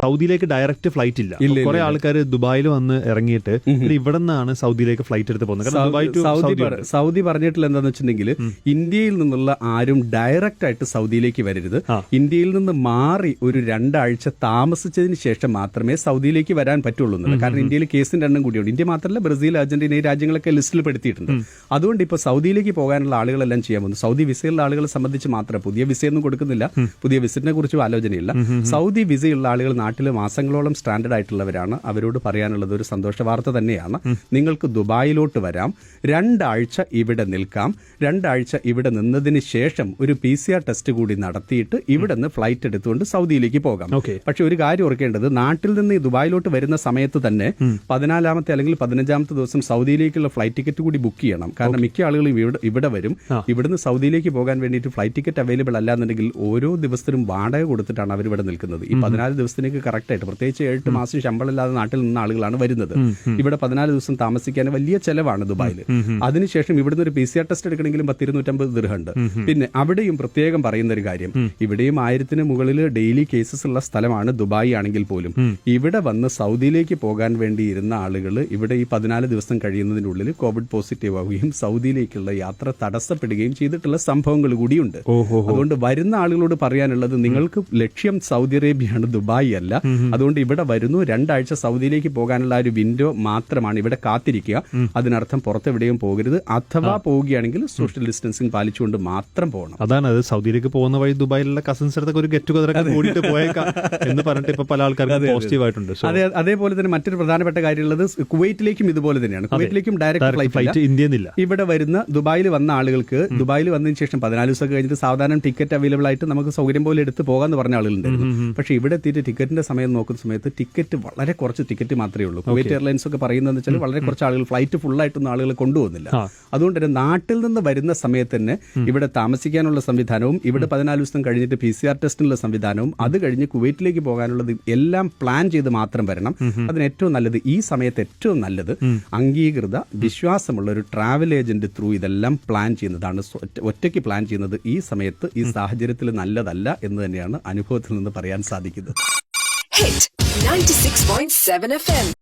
സൗദിയിലേക്ക് direct flight ഇല്ല. കുറെ ആൾക്കാർ ദുബായിൽ വന്ന് ഇറങ്ങിയിട്ട് ഇവിടെ നിന്നാണ് സൗദിയിലേക്ക് ഫ്ലൈറ്റ് എടുത്ത് പോകുന്നത്. സൗദി സൗദി പറഞ്ഞിട്ടില്ല എന്താന്ന് വെച്ചിട്ടുണ്ടെങ്കിൽ ഇന്ത്യയിൽ നിന്നുള്ള ആരും ഡയറക്റ്റ് ആയിട്ട് സൗദിയിലേക്ക് വരരുത്. ഇന്ത്യയിൽ നിന്ന് മാറി ഒരു രണ്ടാഴ്ച താമസിച്ചതിന് ശേഷം മാത്രമേ സൗദിയിലേക്ക് വരാൻ പറ്റുള്ളൂ എന്നുള്ളത്. കാരണം ഇന്ത്യയിൽ കേസിന്റെ എണ്ണം കൂടിയുണ്ട്. ഇന്ത്യ മാത്രമല്ല ബ്രസീൽ അർജന്റീന ഈ രാജ്യങ്ങളൊക്കെ ലിസ്റ്റിൽ പെടുത്തിയിട്ടുണ്ട്. അതുകൊണ്ട് ഇപ്പോൾ സൗദിയിലേക്ക് പോകാനുള്ള ആളുകളെല്ലാം ചെയ്യാൻ പോകുന്നു. സൗദി വിസയുള്ള ആളുകളെ സംബന്ധിച്ച് മാത്രം പുതിയ വിസയൊന്നും കൊടുക്കുന്നില്ല. പുതിയ വിസറ്റിനെ കുറിച്ചും ആലോചനയില്ല. സൗദി വിസയുള്ള ആളുകൾ നാട്ടിൽ മാസങ്ങളോളം സ്റ്റാൻഡേർഡ് ആയിട്ടുള്ളവരാണ്. അവരോട് പറയാനുള്ളത് ഒരു സന്തോഷ വാർത്ത തന്നെയാണ്. നിങ്ങൾക്ക് ദുബായിലോട്ട് വരാം. രണ്ടാഴ്ച ഇവിടെ നിൽക്കാം. രണ്ടാഴ്ച ഇവിടെ നിന്നതിന് ശേഷം ഒരു പി സി ആർ ടെസ്റ്റ് കൂടി നടത്തിയിട്ട് ഇവിടെ നിന്ന് ഫ്ലൈറ്റ് എടുത്തുകൊണ്ട് സൗദിയിലേക്ക് പോകാം. പക്ഷെ ഒരു കാര്യം ഓർക്കേണ്ടത് നാട്ടിൽ നിന്ന് ദുബായിലോട്ട് വരുന്ന സമയത്ത് തന്നെ പതിനാലാമത്തെ അല്ലെങ്കിൽ പതിനഞ്ചാമത്തെ ദിവസം സൗദിയിലേക്കുള്ള ഫ്ലൈറ്റ് ടിക്കറ്റ് കൂടി ബുക്ക് ചെയ്യണം. കാരണം മിക്ക ആളുകളും ഇവിടെ ഇവിടെ വരും. ഇവിടുന്ന് സൗദിയിലേക്ക് പോകാൻ വേണ്ടിയിട്ട് ഫ്ലൈറ്റ് ടിക്കറ്റ് അവൈലബിൾ അല്ല എന്നുണ്ടെങ്കിൽ ഓരോ ദിവസത്തിനും വാടക കൊടുത്തിട്ടാണ് അവർ ഇവിടെ നിൽക്കുന്നത്. ഈ പതിനാല് ദിവസത്തിലേക്ക് കറക്റ്റ് ആയിട്ട് പ്രത്യേകിച്ച് എട്ട് മാസം ശമ്പളമില്ലാതെ നാട്ടിൽ നിന്ന ആളുകളാണ് വരുന്നത്. ഇവിടെ പതിനാല് ദിവസം താമസിക്കാൻ വലിയ ചെലവാണ് ദുബായിൽ. അതിനുശേഷം ഇവിടുന്ന് ഒരു പി സി ആർ ടെസ്റ്റ് എടുക്കണമെങ്കിലും പത്തിരുന്നൂറ്റമ്പത് ദൃഹമുണ്ട് പിന്നെ അവിടെയും പ്രത്യേകം പറയുന്ന ഒരു കാര്യം. ഇവിടെയും ആയിരത്തിന് മുകളിൽ ഡെയിലി കേസസ് ഉള്ള സ്ഥലമാണ് ദുബായ് ആണെങ്കിൽ പോലും. ഇവിടെ വന്ന് സൗദിയിലേക്ക് പോകാൻ വേണ്ടി ഇരുന്ന ആളുകൾ ഇവിടെ ഈ പതിനാല് ദിവസം കഴിയുന്നതിനുള്ളിൽ കോവിഡ് പോസിറ്റീവ് ആവുകയും സൗദിയിലേക്കുള്ള യാത്ര തടസ്സപ്പെടുകയും ചെയ്തിട്ടുള്ള സംഭവങ്ങൾ കൂടിയുണ്ട്. അതുകൊണ്ട് വരുന്ന ആളുകളോട് പറയാനുള്ളത് നിങ്ങൾക്ക് ലക്ഷ്യം സൗദി അറേബ്യയാണ് ദുബായ് അല്ല. അതുകൊണ്ട് ഇവിടെ വരുന്നു. രണ്ടാഴ്ച സൗദിയിലേക്ക് പോകാനുള്ള ആ ഒരു വിൻഡോ മാത്രമാണ് ഇവിടെ കാത്തിരിക്കുക. അതിനർത്ഥം പുറത്തെവിടെയും പോകരുത്. അഥവാ പോവുകയാണെങ്കിൽ സോഷ്യൽ ഡിസ്റ്റൻസിങ് പാലിച്ചുകൊണ്ട് മാത്രം പോകണം. അതാണ് അത്. സൗദിയിലേക്ക് പോകുന്ന വഴി ദുബായിലുള്ള കസിൻസ് അടുത്തൊക്കെ ഒരു ഗെറ്റ് ടുഗദർ കൂടിയിട്ട് പോയേക്കാം എന്ന് പറഞ്ഞിട്ട് ഇപ്പൊ പല ആൾക്കാർക്കും പോസിറ്റീവ് ആയിട്ടുണ്ട്. അതെ അതേപോലെ തന്നെ മറ്റൊരു പ്രധാനപ്പെട്ട കാര്യമുള്ളത് കുവൈറ്റിലേക്കും ഇതുപോലെ തന്നെയാണ്. കുവൈറ്റിലേക്കും ഡയറക്റ്റ് ഫ്ലൈറ്റ് ഇന്ത്യന്നില്ല. ഇവിടെ വരുന്ന ദുബായിൽ വന്ന ആളുകൾക്ക് ദുബായിൽ വന്നതിന് ശേഷം പതിനാല് ദിവസം കഴിഞ്ഞിട്ട് സാധാരണ ടിക്കറ്റ് അവൈലബിൾ ആയിട്ട് നമുക്ക് സൗകര്യം പോലെ എടുത്ത് പോകാന്ന് പറഞ്ഞ ആളുകളുണ്ടായിരുന്നു. പക്ഷെ ഇവിടെ എത്തിയിട്ട് ടിക്കറ്റിന്റെ സമയം നോക്കുന്ന സമയത്ത് ടിക്കറ്റ് വളരെ കുറച്ച് ടിക്കറ്റ് മാത്രമേ ഉള്ളൂ. കുവൈറ്റ് എയർലൈൻസ് ഒക്കെ പറയുന്നതെന്ന് വെച്ചാൽ വളരെ കുറച്ച് ആളുകൾ ഫ്ലൈറ്റ് ഫുൾ ആയിട്ടൊന്നും ആളുകൾ കൊണ്ടുപോകുന്നില്ല. അതുകൊണ്ട് തന്നെ നാട്ടിൽ നിന്ന് വരുന്ന സമയത്ത് തന്നെ ഇവിടെ താമസിക്കാനുള്ള സംവിധാനവും ഇവിടെ പതിനാല് ദിവസം കഴിഞ്ഞിട്ട് പി സി ആർ ടെസ്റ്റിനുള്ള സംവിധാനവും അത് കഴിഞ്ഞ് കുവൈറ്റിലേക്ക് പോകാനുള്ളത് എല്ലാം പ്ലാൻ ചെയ്ത് മാത്രം വരണം. അതിന് ഏറ്റവും നല്ലത് ഈ സമയത്ത് ഏറ്റവും നല്ലത് അംഗീകൃത വിശ്വാസമുള്ള ഒരു ട്രാവൽ ഏജന്റ് ത്രൂ ഇതെല്ലാം പ്ലാൻ ചെയ്യുന്നതാണ്. ഒറ്റയ്ക്ക് പ്ലാൻ ചെയ്യുന്നത് ഈ സമയത്ത് ഈ സാഹചര്യത്തിൽ നല്ലതല്ല എന്ന് തന്നെയാണ് അനുഭവത്തിൽ നിന്ന് പറയാൻ സാധിക്കുന്നത്. Hit 96.7 FM.